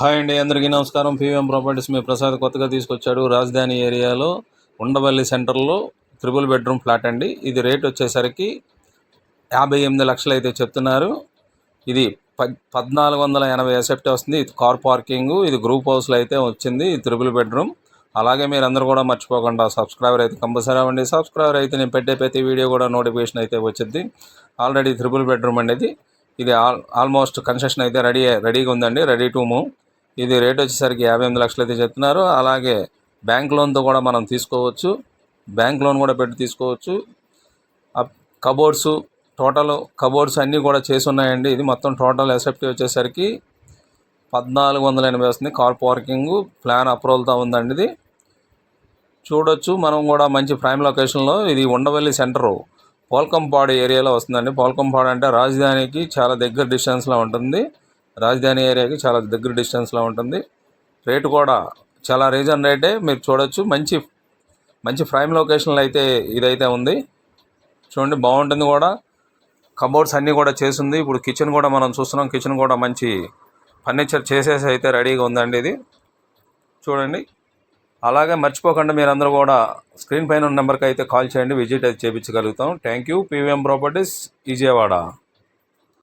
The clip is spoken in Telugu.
హాయ్ అండి అందరికీ నమస్కారం. పీవీఎం ప్రాపర్టీస్ మీ ప్రసాద్ కొత్తగా తీసుకొచ్చాడు. రాజధాని ఏరియాలో ఉండవల్లి సెంటర్లో త్రిబుల్ బెడ్రూమ్ ఫ్లాట్ అండి. ఇది రేట్ వచ్చేసరికి యాభై ఎనిమిది లక్షలు అయితే చెప్తున్నారు. ఇది పద్ పద్నాలుగు వందల ఎనభై ఎసెప్ట్ వస్తుంది. ఇది కార్ పార్కింగ్ ఇది గ్రూప్ హౌస్లో అయితే వచ్చింది త్రిబుల్ బెడ్రూమ్. అలాగే మీరు అందరూ కూడా మర్చిపోకుండా సబ్స్క్రైబర్ అయితే కంపల్సరీ అవ్వండి. సబ్స్క్రైబర్ అయితే నేను పెట్టే ప్రతి వీడియో కూడా నోటిఫికేషన్ అయితే వచ్చింది ఆల్రెడీ త్రిబుల్ బెడ్రూమ్ అనేది ఇది ఆల్ ఆల్మోస్ట్ కన్స్ట్రక్షన్ అయితే రెడీ రెడీగా ఉందండి. Ready to move. ఇది రేట్ వచ్చేసరికి యాభై ఎనిమిది లక్షలు అయితే చెప్తున్నారు. అలాగే బ్యాంక్ లోన్తో కూడా మనం తీసుకోవచ్చు. బ్యాంక్ లోన్ కూడా పెట్టి తీసుకోవచ్చు. కబోర్డ్స్ టోటల్ కబోర్డ్స్ అన్నీ కూడా చేసి ఉన్నాయండి. ఇది మొత్తం టోటల్ ఎసెప్టీ వచ్చేసరికి పద్నాలుగు వందల ఎనభై వస్తుంది. కార్ పార్కింగ్ ప్లాన్ అప్రూవల్తో ఉందండి ఇది. చూడొచ్చు. మనం కూడా మంచి ప్రైమ్ లొకేషన్లో ఇది ఉండవల్లి సెంటరు పోల్కంపాడు ఏరియాలో వస్తుందండి. పోల్కంపాడు అంటే రాజధానికి చాలా దగ్గర డిస్టెన్స్లో ఉంటుంది. రాజధాని ఏరియాకి చాలా దగ్గర డిస్టెన్స్లో ఉంటుంది. రేటు కూడా చాలా రీజన్ రేటే మీరు చూడొచ్చు. మంచి మంచి ప్రైమ్ లొకేషన్లో అయితే ఇదైతే ఉంది. చూడండి బాగుంటుంది కూడా. కబోర్డ్స్ అన్నీ కూడా చేసింది. ఇప్పుడు కిచెన్ కూడా మనం చూస్తున్నాం. కిచెన్ కూడా మంచి ఫర్నిచర్ చేసేసి అయితే రెడీగా ఉందండి ఇది. చూడండి. అలాగే మర్చిపోకుండా మీరందరూ కూడా స్క్రీన్ పైన ఉన్న నెంబర్కి అయితే కాల్ చేయండి. విజిట్ అయితే చేయించగలుగుతాం thank you. PVM properties Vijayawada.